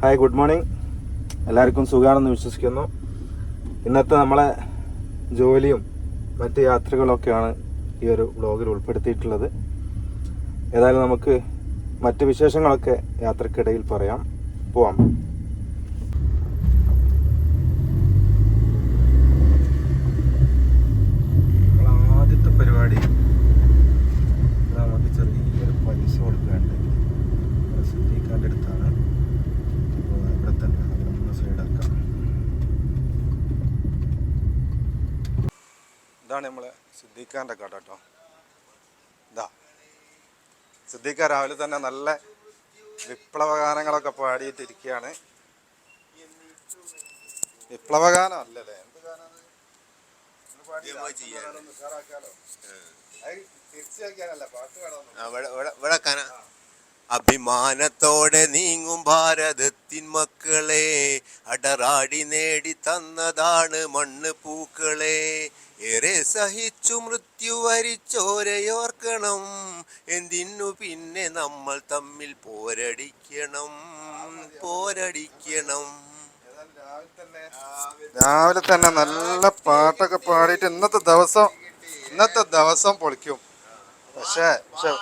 Hi good morning എല്ലാവർക്കും സുഖമാണെന്ന് വിശ്വസിക്കുന്നു. ഇന്നത്തെ നമ്മളെ ജോലിയും മറ്റ് യാത്രകളൊക്കെയാണ് ഈ ഒരു ബ്ലോഗിൽ ഉൾപ്പെടുത്തിയിട്ടുള്ളത്. ഏതായാലും നമുക്ക് മറ്റ് വിശേഷങ്ങളൊക്കെ യാത്രക്കിടയിൽ പറയാം. പോവാം. ആദ്യത്തെ പരിപാടി ഇത് നമുക്ക് ചെറിയൊരു പൈസ കൊടുക്കാണ്ട് സിദ്ദീഖാന്റെ അടുത്താണ് അപ്പോൾ ഇവിടെ തന്നെ നമ്മൾ മൂന്ന് സൈഡാക്കാം ഇതാണ് നമ്മളെ സിദ്ദീഖാന്റെ കട കേട്ടോ. ഇതാ. സിദ്ദീഖ രാവിലെ തന്നെ നല്ല വിപ്ലവഗാനങ്ങളൊക്കെ പാടിയിട്ടിരിക്കുകയാണ്. വിപ്ലവഗാനം അല്ലല്ലേ എന്ത് ഗാനാണ്? അഭിമാനത്തോടെ നീങ്ങും ഭാരതത്തിൻ മക്കളെ. അടറാടി നേടി തന്നതാണ് മണ്ണ് പൂക്കളെ. ഏറെ സഹിച്ചു മൃത്യു വരിച്ചോരയോർക്കണം. എന്തിനു പിന്നെ നമ്മൾ തമ്മിൽ പോരടിക്കണം. പോരടിക്കണം. രാവിലെ തന്നെ നല്ല പാട്ടൊക്കെ പാടിയിട്ട് ഇന്നത്തെ ദിവസം ഇന്നത്തെ ദിവസം പൊളിക്കും. പക്ഷേ പക്ഷെ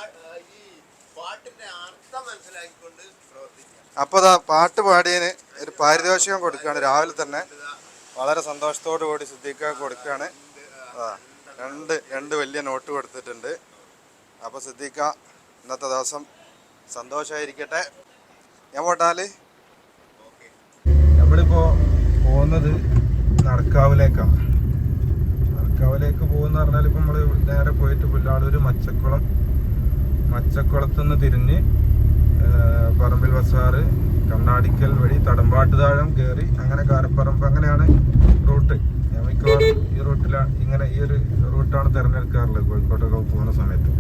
അപ്പോൾ ഇതാ പാട്ട് പാടിയതിന് ഒരു പാരിതോഷികം കൊടുക്കുകയാണ് രാവിലെ തന്നെ. വളരെ സന്തോഷത്തോടു കൂടി സിദ്ദീഖ കൊടുക്കുകയാണ്. രണ്ട് രണ്ട് വലിയ നോട്ട് കൊടുത്തിട്ടുണ്ട്. അപ്പോൾ സിദ്ദീഖ ഇന്നത്തെ ദിവസം സന്തോഷമായിരിക്കട്ടെ ഞാൻ പോട്ടാൽ? നമ്മളിപ്പോൾ പോകുന്നത് നടക്കാവിലേക്കാണ് നടക്കാവിലേക്ക് പോകുന്ന പറഞ്ഞാൽ ഇപ്പം നമ്മൾ നേരെ പോയിട്ട് പുല്ലാളൂർ മച്ചക്കുളം മച്ചക്കുളത്തു നിന്ന് തിരിഞ്ഞ് പറമ്പിൽ ബസാറ് കണ്ണാടിക്കൽ വഴി തടമ്പാട്ട് താഴം കയറി അങ്ങനെ കാരപ്പറമ്പ് അങ്ങനെയാണ് റൂട്ട് ഈ ഇങ്ങനെ ഈ ഒരു റൂട്ടാണ് തിരഞ്ഞെടുക്കാറുള്ളത് കോഴിക്കോട്ടൊക്കെ പോകുന്ന സമയത്ത്.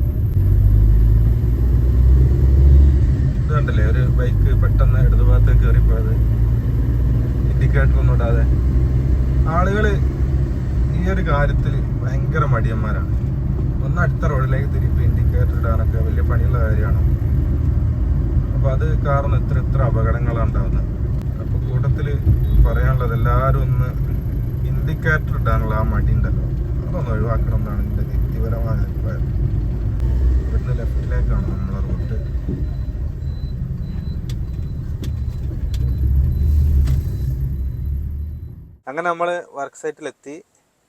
ഇത് കണ്ടല്ലേ? ഒരു ബൈക്ക് പെട്ടെന്ന് ഇടതുഭാഗത്ത് കയറിപ്പോയത്. ഇൻഡിക്കേറ്റർ ഒന്നും ഇടാതെ. ആളുകൾ ഈ ഒരു കാര്യത്തിൽ ഭയങ്കര മടിയന്മാരാണ്. ഒന്ന് അടുത്ത റോഡിലേക്ക് തിരിപ്പ് ഇൻഡിക്കേറ്റർ ഇടാനൊക്കെ വലിയ പണിയുള്ള കാര്യമാണ്. അപ്പോൾ അത് കാരണം ഇത്ര ഇത്ര അപകടങ്ങളാണ് ഉണ്ടാകുന്നത് അപ്പോൾ കൂട്ടത്തിൽ പറയാനുള്ളത് എല്ലാവരും ഒന്ന് ഇൻഡിക്കേറ്റർ ഇടാനുള്ള ആ മടി ഉണ്ടല്ലോ അതൊന്ന് ഒഴിവാക്കണം എന്നാണ് എന്റെ വ്യക്തിപരമായ അഭിപ്രായം. ഇവിടുന്ന് ലെഫ്റ്റിലേക്കാണ് നമ്മളെ റൂട്ട്. അങ്ങനെ നമ്മൾ വർക്ക് സൈറ്റിലെത്തി.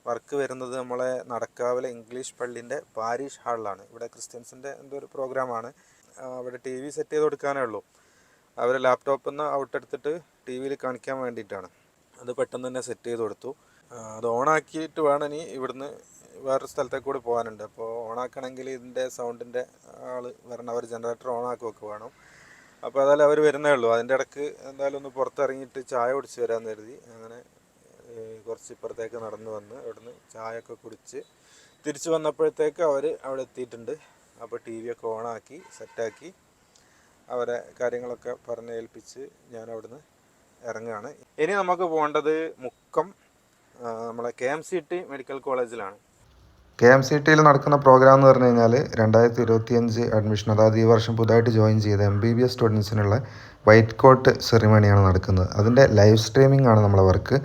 വർക്ക് വരുന്നത് നമ്മളെ നടക്കാവിലെ ഇംഗ്ലീഷ് പള്ളിന്റെ പാരീഷ് ഹാളിലാണ്. ഇവിടെ ക്രിസ്ത്യൻസിന്റെ എന്തോ ഒരു പ്രോഗ്രാമാണ്. അവിടെ ടി വി സെറ്റ് ചെയ്ത് കൊടുക്കാനേ ഉള്ളൂ. അവർ ലാപ്ടോപ്പിൽ നിന്ന് ഔട്ടെടുത്തിട്ട് ടി വിയിൽ കാണിക്കാൻ വേണ്ടിയിട്ടാണ്. അത് പെട്ടെന്ന് തന്നെ സെറ്റ് ചെയ്ത് കൊടുത്തു. അത് ഓണാക്കിയിട്ട് വേണം ഇനി ഇവിടുന്ന് വേറൊരു സ്ഥലത്തേക്ക് കൂടി പോകാനുണ്ട്. അപ്പോൾ ഓണാക്കണമെങ്കിൽ ഇതിന്റെ സൗണ്ടിന്റെ ആൾ വരണം. അവർ ജനറേറ്റർ ഓണാക്കുകയൊക്കെ വേണം. അപ്പോൾ ഏതായാലും അവർ വരുന്നേ ഉള്ളൂ. അതിന്റെ ഇടയ്ക്ക് എന്തായാലും ഒന്ന് പുറത്തിറങ്ങിയിട്ട് ചായ കുടിച്ച് വരാമെന്ന് കരുതി. അങ്ങനെ കുറച്ച് ഇപ്പുറത്തേക്ക് നടന്നു വന്ന് അവിടുന്ന് ചായയൊക്കെ കുടിച്ച് തിരിച്ചു വന്നപ്പോഴത്തേക്ക് അവർ അവിടെ എത്തിയിട്ടുണ്ട്. അപ്പോൾ ടി വി ഒക്കെ ഓണാക്കി സെറ്റാക്കി അവരെ കാര്യങ്ങളൊക്കെ പറഞ്ഞ് ഏൽപ്പിച്ച് ഞാൻ അവിടുന്ന് ഇറങ്ങുകയാണ്. ഇനി നമുക്ക് പോകേണ്ടത് മുക്കം നമ്മളെ K M C T medical കോളേജിലാണ് കെ എം സി ടിയിൽ നടക്കുന്ന പ്രോഗ്രാം എന്ന് പറഞ്ഞു കഴിഞ്ഞാൽ രണ്ടായിരത്തി ഇരുപത്തിയഞ്ച് അഡ്മിഷൻ അതായത് ഈ വർഷം പുതുതായിട്ട് ജോയിൻ ചെയ്ത എം ബി ബി എസ് സ്റ്റുഡൻസിനുള്ള വൈറ്റ് കോട്ട് സെറിമണിയാണ് നടക്കുന്നത്. അതിന്റെ ലൈവ് സ്ട്രീമിംഗ് ആണ് നമ്മളെ വർക്ക്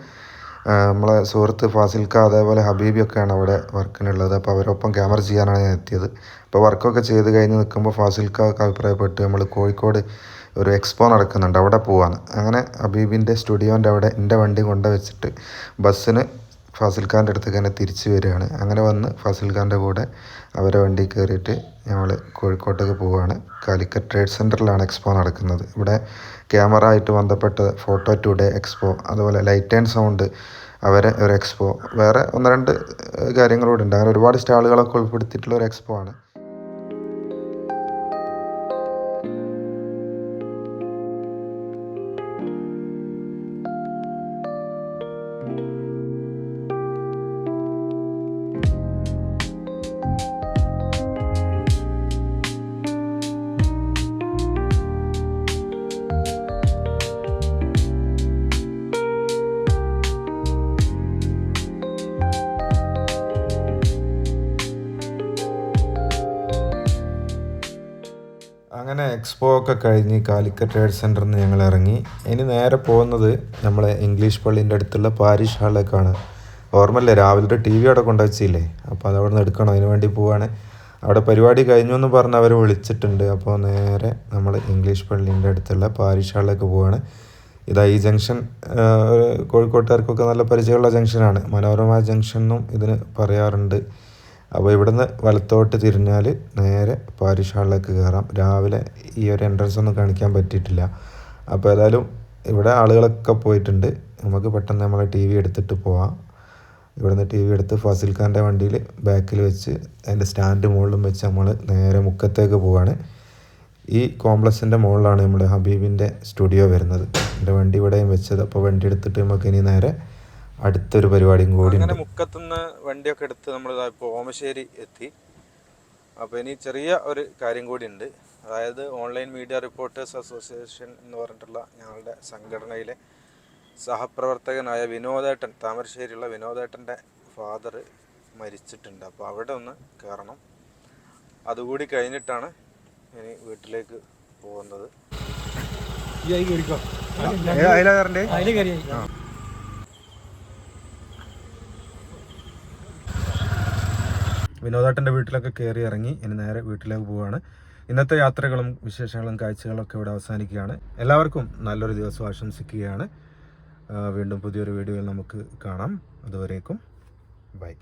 നമ്മളെ സുഹൃത്ത് ഫാസിൽക്ക അതേപോലെ ഹബീബിയൊക്കെയാണ് അവിടെ വർക്കിനുള്ളത് അപ്പോൾ അവരൊപ്പം ക്യാമറ ചെയ്യാനാണ് ഞാൻ എത്തിയത്. അപ്പോൾ വർക്കൊക്കെ ചെയ്ത് കഴിഞ്ഞ് നിൽക്കുമ്പോൾ ഫാസിൽക്ക ഒക്കെ അഭിപ്രായപ്പെട്ട്. നമ്മൾ കോഴിക്കോട് ഒരു എക്സ്പോ നടക്കുന്നുണ്ട് അവിടെ പോവാണ്. അങ്ങനെ അബീബിന്റെ സ്റ്റുഡിയോന്റെ അവിടെ എന്റെ വണ്ടി കൊണ്ട് വെച്ചിട്ട് ബസ്സിന് ഫാസിൽ ഖാന്റെ തന്നെ തിരിച്ചു വരികയാണ്. അങ്ങനെ വന്ന് ഫാസിൽ ഖാന്റെ കൂടെ അവരെ വണ്ടി കയറിയിട്ട് ഞങ്ങൾ കോഴിക്കോട്ടേക്ക് പോവുകയാണ് കാലിക്കറ്റ് ട്രേഡ് സെന്ററിലാണ് എക്സ്പോ നടക്കുന്നത്. ഇവിടെ ക്യാമറ ആയിട്ട് ബന്ധപ്പെട്ട ഫോട്ടോ ടുഡേ എക്സ്പോ അതുപോലെ ലൈറ്റ് ആൻഡ് സൗണ്ട് അവരെ ഒരു എക്സ്പോ വേറെ ഒന്ന് രണ്ട് കാര്യങ്ങളും കാര്യങ്ങളൂടെ ഉണ്ട്. അങ്ങനെ ഒരുപാട് സ്റ്റാളുകളൊക്കെ ഉൾപ്പെടുത്തിയിട്ടുള്ള ഒരു എക്സ്പോ ആണ്. എക്സ്പോ ഒക്കെ കഴിഞ്ഞ് കാലിക്കറ്റ് ട്രേഡ് സെന്ററിൽ നിന്ന് ഞങ്ങൾ ഇറങ്ങി. ഇനി നേരെ പോകുന്നത് നമ്മളെ ഇംഗ്ലീഷ് പള്ളീന്റെ അടുത്തുള്ള പാരിഷ് ഹാളിലേക്കാണ്. ഓർമ്മയില്ലേ? രാവിലത്തെ ടി വി അവിടെ കൊണ്ടുവച്ചില്ലേ? അപ്പോൾ അത് അവിടെ നിന്ന് എടുക്കണം. അതിന് വേണ്ടി പോവാണ്. അവിടെ പരിപാടി കഴിഞ്ഞു എന്ന് പറഞ്ഞ് അവർ വിളിച്ചിട്ടുണ്ട്. അപ്പോൾ നേരെ നമ്മൾ ഇംഗ്ലീഷ് പള്ളീന്റെ അടുത്തുള്ള പാരിഷ് ഹാളിലേക്ക് പോവാണ്. ഇതാ ഈ ജംഗ്ഷൻ കോഴിക്കോട്ടുകാർക്കൊക്കെ നല്ല പരിചയമുള്ള ജംഗ്ഷനാണ്. മനോരമ ജംഗ്ഷൻ എന്നും ഇതിന് പറയാറുണ്ട്. അപ്പോൾ ഇവിടുന്ന് വലത്തോട്ട് തിരിഞ്ഞാൽ നേരെ പാരിഷ് ഹാളിലേക്ക് കയറാം. രാവിലെ ഈ ഒരു എൻട്രൻസ് ഒന്നും കാണിക്കാൻ പറ്റിയിട്ടില്ല. അപ്പോൾ ഏതായാലും ഇവിടെ ആളുകളൊക്കെ പോയിട്ടുണ്ട്. നമുക്ക് പെട്ടെന്ന് നമ്മളെ ടി വി എടുത്തിട്ട് പോവാം. ഇവിടുന്ന് ടി വി എടുത്ത് ഫസിൽ ഖാന്റെ വണ്ടിയിൽ ബാക്കിൽ വെച്ച് അതിന്റെ സ്റ്റാൻഡ് മുകളിലും വെച്ച് നമ്മൾ നേരെ മുക്കത്തേക്ക് പോവാണ്. ഈ കോംപ്ലക്സിന്റെ മുകളിലാണ് നമ്മുടെ ഹബീബിന്റെ സ്റ്റുഡിയോ വരുന്നത്. എന്റെ വണ്ടി ഇവിടെയും വെച്ചത്. അപ്പോൾ വണ്ടി എടുത്തിട്ട് നമുക്ക് ഇനി നേരെ അടുത്തൊരു പരിപാടിയും കൂടി അങ്ങനെ മുക്കത്തുനിന്ന് വണ്ടിയൊക്കെ എടുത്ത് നമ്മൾ ഇപ്പോൾ ഓമശ്ശേരി എത്തി. അപ്പോൾ ഇനി ചെറിയ ഒരു കാര്യം കൂടി ഉണ്ട്. അതായത് ഓൺലൈൻ മീഡിയ റിപ്പോർട്ടേഴ്സ് അസോസിയേഷൻ എന്ന് പറഞ്ഞിട്ടുള്ള ഞങ്ങളുടെ സംഘടനയിലെ സഹപ്രവർത്തകനായ വിനോദേട്ടൻ താമരശ്ശേരിയുള്ള വിനോദേട്ടന്റെ ഫാദർ മരിച്ചിട്ടുണ്ട്. അപ്പോൾ അവിടെ ഒന്ന് കയറണം. അതുകൂടി കഴിഞ്ഞിട്ടാണ് ഇനി വീട്ടിലേക്ക് പോകുന്നത്. അതിലാ കയറണ്ടേ? വിനോദേട്ടന്റെ വീട്ടിലൊക്കെ കയറി ഇറങ്ങി ഇനി നേരെ വീട്ടിലേക്ക് പോവുകയാണ് ഇന്നത്തെ യാത്രകളും വിശേഷങ്ങളും കാഴ്ചകളും ഒക്കെ ഇവിടെ അവസാനിക്കുകയാണ്. എല്ലാവർക്കും നല്ലൊരു ദിവസം ആശംസിക്കുകയാണ്. വീണ്ടും പുതിയൊരു വീഡിയോയിൽ നമുക്ക് കാണാം. അതുവരേക്കും ബൈ.